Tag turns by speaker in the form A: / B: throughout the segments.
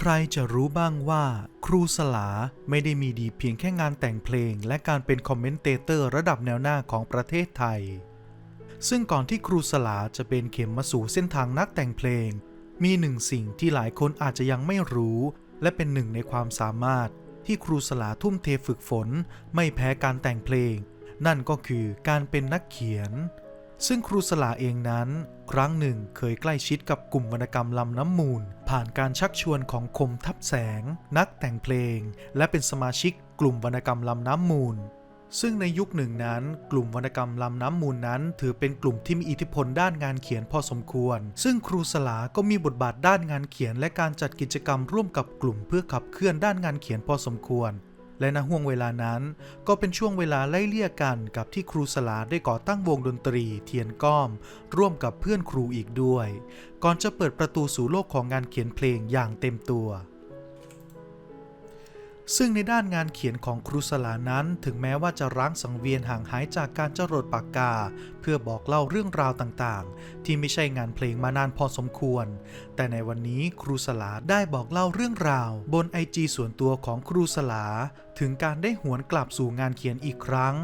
A: ใครจะรู้บ้างว่า ครูสลาไม่ได้มีดีเพียงแค่งานแต่งเพลง และการเป็นคอมเมนเตเตอร์ระดับแนวหน้าของประเทศไทย ซึ่งก่อนที่ครูสลาจะเป็นเข็มมาสู่เส้นทางนักแต่งเพลง มีหนึ่งสิ่งที่หลายคนอาจจะยังไม่รู้ และเป็นหนึ่งในความสามารถ ที่ครูสลาทุ่มเทฝึกฝน ไม่แพ้การแต่งเพลง นั่นก็คือการเป็นนักเขียน ซึ่งครูสลาเองนั้น ครั้งหนึ่งเคยใกล้ชิดกับกลุ่มวรรณกรรมลำน้ำมูล ผ่านการชักชวนของคมทับแสง นักแต่งเพลง และเป็นสมาชิกกลุ่มวรรณกรรมลำน้ำมูล ซึ่งในยุคหนึ่งนั้น กลุ่มวรรณกรรมลำน้ำมูลนั้น ถือเป็นกลุ่มที่มีอิทธิพลด้านงานเขียนพอสมควร ซึ่งครูสลาก็มีบทบาทด้านงานเขียน และการจัดกิจกรรมร่วมกับกลุ่มเพื่อขับเคลื่อนด้านงานเขียนพอสมควร และณห่วงเวลานั้น ก็เป็นช่วงเวลาไล่เลี่ยกันกับที่ครูสลาได้ก่อตั้งวงดนตรี เทียนก้อม ร่วมกับเพื่อนครูอีกด้วย ก่อนจะเปิดประตูสู่โลกของงานเขียนเพลงอย่างเต็มตัวซึ่งในด้านงานเขียนของครูสลานั้น ถึงแม้ว่าจะร้างสังเวียนห่างหายจากการจรดปากกา เพื่อบอกเล่าเรื่องราวต่างๆ ที่ไม่ใช่งานเพลงมานานพอสมควร แต่ในวันนี้ครูสลาได้บอกเล่าเรื่องราว บนไอจีส่วนตัวของครูสลา ถึงการได้หวนกลับสู่งานเขียนอีกครั้ง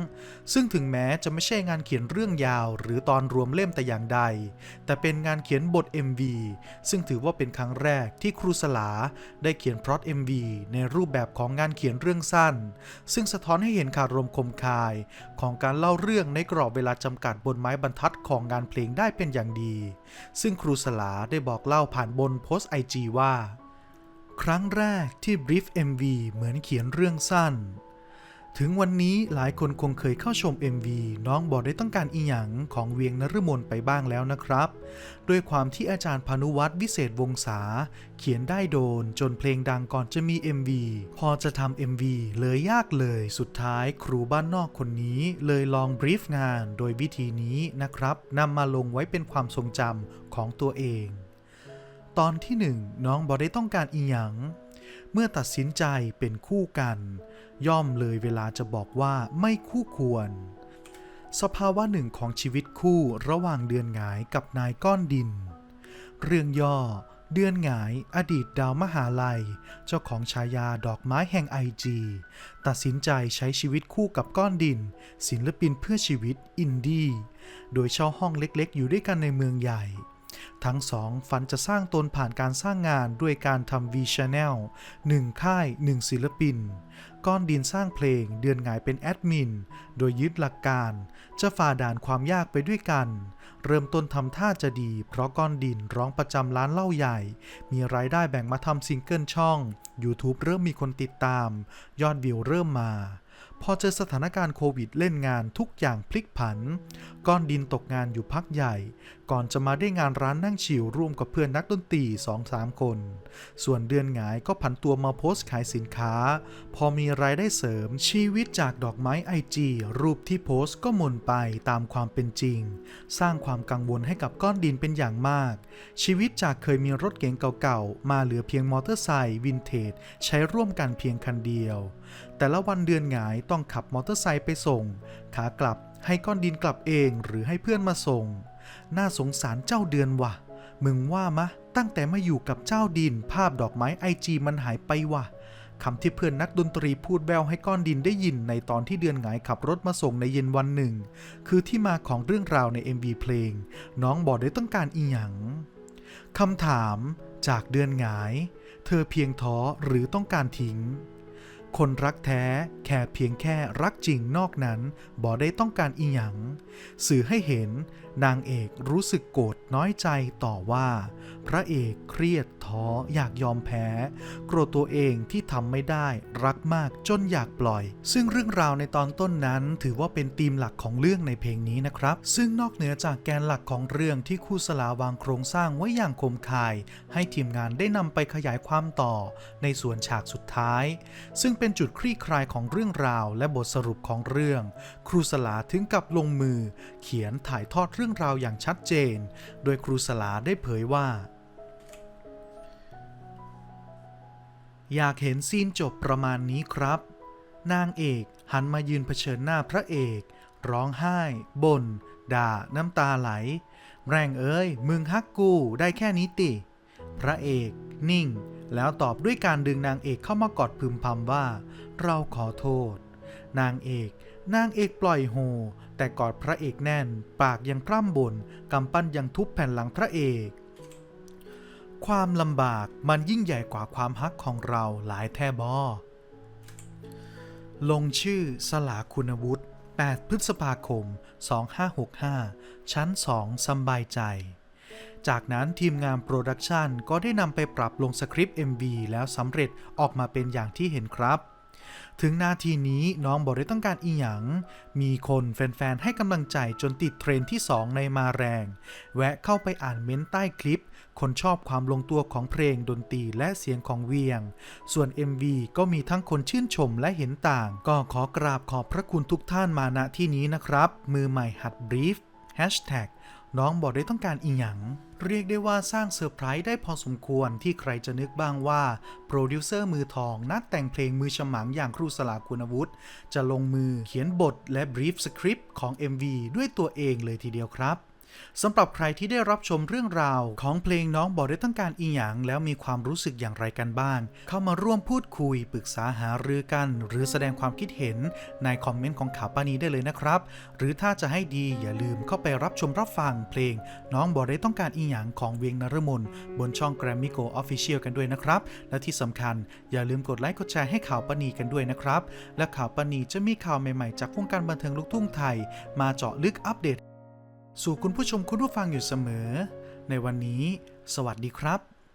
A: ซึ่งถึงแม้จะไม่ใช่งานเขียนเรื่องยาว หรือตอนรวมเล่มแต่อย่างใด แต่เป็นงานเขียนบท MV ซึ่งถือว่าเป็นครั้งแรกที่ครูสลาได้เขียนพล็อต MV ในรูปแบบของงานเขียนเรื่องสั้น ซึ่งสะท้อนให้เห็นคารมคมคาย ของการเล่าเรื่องในกรอบเวลาจำกัดบนไม้บรรทัดของงานเพลงได้เป็นอย่างดี ซึ่งครูสลาได้บอกเล่าผ่านบนโพสต์ไอจีว่า ครั้งแรกที่บรีฟ MV เหมือนเขียนเรื่องสั้น ถึงวันนี้หลายคนคงเคยเข้าชม MV น้องบอกได้ต้องการอีหยังของเวียงนฤมลไปบ้างแล้วนะครับ ด้วยความที่อาจารย์พานุวัตรวิเศษวงศาเขียนได้โดนจนเพลงดังก่อนจะมี MV พอจะทำ MV เลยยากเลยสุดท้ายครูบ้านนอกคนนี้เลยลองบรีฟงานโดยวิธีนี้นะครับนำมาลงไว้เป็นความทรงจำของตัวเอง ตอนที่หนึ่งน้องบอได้ต้องการอีหยัง เมื่อตัดสินใจเป็นคู่กัน ย่อมเลยเวลาจะบอกว่าไม่คู่ควร สภาวะหนึ่งของชีวิตคู่ระหว่างเดือนหงายกับนายก้อนดิน เรื่องย่อ เดือนหงาย อดีตดาวมหาลัย เจ้าของฉายาดอกไม้แห่งไอจีตัดสินใจใช้ชีวิตคู่กับก้อนดิน ศิลปินเพื่อชีวิตอินดี้โดยเช่าห้องเล็กๆ อยู่ด้วยกันในเมืองใหญ่ ทั้งสองฝันจะสร้างตนผ่านการสร้างงานด้วยการทำ V Channel 1 ค่าย 1 ศิลปิน ก้อนดินสร้างเพลงเดือนหงายเป็นแอดมิน โดยยึดหลักการ จะฝ่าด่านความยากไปด้วยกัน เริ่มต้นทำท่าจะดี เพราะก้อนดินร้องประจำร้านเหล้าใหญ่ มีรายได้แบ่งมาทำซิงเกิลช่อง YouTube เริ่มมีคนติดตาม ยอดวิวเริ่มมา พอเจอสถานการณ์โควิดเล่นงานทุกอย่างพลิกผัน ก้อนดินตกงานอยู่พักใหญ่ ก่อนจะมาได้งานร้านนั่งชิลร่วมกับเพื่อนนักดนตรี2-3คน ส่วนเดือนหงายก็ผันตัวมาโพสต์ขายสินค้า พอมีรายได้เสริมชีวิตจากดอกไม้ไอจีรูปที่โพสต์ก็หม่นไปตามความเป็นจริง สร้างความกังวลให้กับก้อนดินเป็นอย่างมาก ชีวิตจากเคยมีรถเก๋งเก่าๆมาเหลือเพียงมอเตอร์ไซค์วินเทจใช้ร่วมกันเพียงคันเดียว แต่ละวันเดือนหงายต้องขับมอเตอร์ไซค์ไปส่ง ขากลับให้ก้อนดินกลับเองหรือให้เพื่อนมาส่ง น่าสงสารเจ้าเดือนวะมึงว่ามะ ตั้งแต่มาอยู่กับเจ้าดินภาพดอกไม้ไอจีมันหายไปวะคำที่เพื่อนนักดนตรีพูดแววให้ก้อนดินได้ยินในตอนที่เดือนหงายขับรถมาส่งในเย็นวันหนึ่ง คือที่มาของเรื่องราวใน MV เพลง น้องบอกได้ต้องการอีหยังคำถามจากเดือนหงาย เธอเพียงท้อหรือต้องการทิ้ง คนรักแท้แค่เพียงแค่รักจริงนอกนั้นบอได้ต้องการอีหยัง สื่อให้เห็นนางเอกรู้สึกโกรธน้อยใจต่อว่า พระเอกเครียดท้ออยากยอมแพ้ โกรธตัวเองที่ทำไม่ได้รักมากจนอยากปล่อย ซึ่งเรื่องราวในตอนต้นนั้นถือว่าเป็นธีมหลักของเรื่องในเพลงนี้นะครับ ซึ่งนอกเหนือจากแกนหลักของเรื่องที่ครูสลาวางโครงสร้างไว้อย่างคมคาย ให้ทีมงานได้นำไปขยายความต่อในส่วนฉากสุดท้าย ซึ่งเป็นจุดคลี่คลายของเรื่องราวและบทสรุปของเรื่อง ครูสลาถึงกับลงมือ เขียนถ่ายทอดเรื่องราวอย่างชัดเจน โดยครูสลาได้เผยว่า อยากเห็นซีนจบประมาณนี้ครับ นางเอกหันมายืนเผชิญหน้าพระเอก ร้องไห้บ่นด่า น้ำตาไหล แรงเอ้ย มึงฮักกูได้แค่นี้ติ พระเอก นิ่ง แล้วตอบด้วยการดึงนางเอกเข้ามากอดพึมพำว่า เราขอโทษ นางเอก นางเอกปล่อยโฮแต่กอดพระเอกแน่น ปากยังพร่ำบ่นกำปั้นยังทุบแผ่นหลังพระเอกความลำบากมันยิ่งใหญ่กว่าความฮักของเราหลายแท่บอ ลงชื่อสลาคุณวุฒิ 8 พฤษภาคม 2565 ชั้น 2สบายใจ จากนั้นทีมงานโปรดักชันก็ได้นำไปปรับลงสคริปต์ MV แล้วสำเร็จออกมาเป็นอย่างที่เห็นครับ ถึงนาทีนี้น้องบอกได้ต้องการอีหยัง มีคนแฟนๆ ให้กำลังใจจนติดเทรนด์ที่ 2 ในมาแรง แวะเข้าไปอ่านเม้นต์ใต้คลิป คนชอบความลงตัวของเพลงดนตรีและเสียงของเวียง ส่วน MV ก็มีทั้งคนชื่นชมและเห็นต่าง ก็ขอกราบขอบพระคุณทุกท่านมาณที่นี้นะครับ มือใหม่หัดบรีฟ Hashtag น้องบอกได้ต้องการอีหยัง เรียกได้ว่าสร้างเซอร์ไพรส์ได้พอสมควรที่ใครจะนึกบ้างว่าโปรดิวเซอร์มือทองนักแต่งเพลงมือฉมังอย่างครูสลาคุณวุฒิจะลงมือเขียนบทและบรีฟสคริปต์ของ MV ด้วยตัวเองเลยทีเดียวครับ สำหรับใครที่ได้รับชมเรื่องราวของเพลงน้องบอกได้ต้องการอีหยังแล้วมีความรู้สึกอย่างไรกันบ้าง เข้ามาร่วมพูดคุยปรึกษาหารือกัน หรือแสดงความคิดเห็นในคอมเมนต์ของข่าวปานีได้เลยนะครับ หรือถ้าจะให้ดีอย่าลืมเข้าไปรับชมรับฟังเพลง น้องบอกได้ต้องการอีหยังของเวียงนรมนบนช่อง g r a m m y Go Official กันด้วยนะครับ และที่สำคัญอย่าลืมกดไลค์กดแชร์ให้ข่าวปานีกันด้วยนะครับ และข่าวปานีจะมีข่าวใหม่ๆ จากวงการบันเทิงลูกทุ่งไทย มาเจาะลึกอัปเดต สู่คุณผู้ชมคุณผู้ฟังอยู่เสมอ ในวันนี้ สวัสดีครับ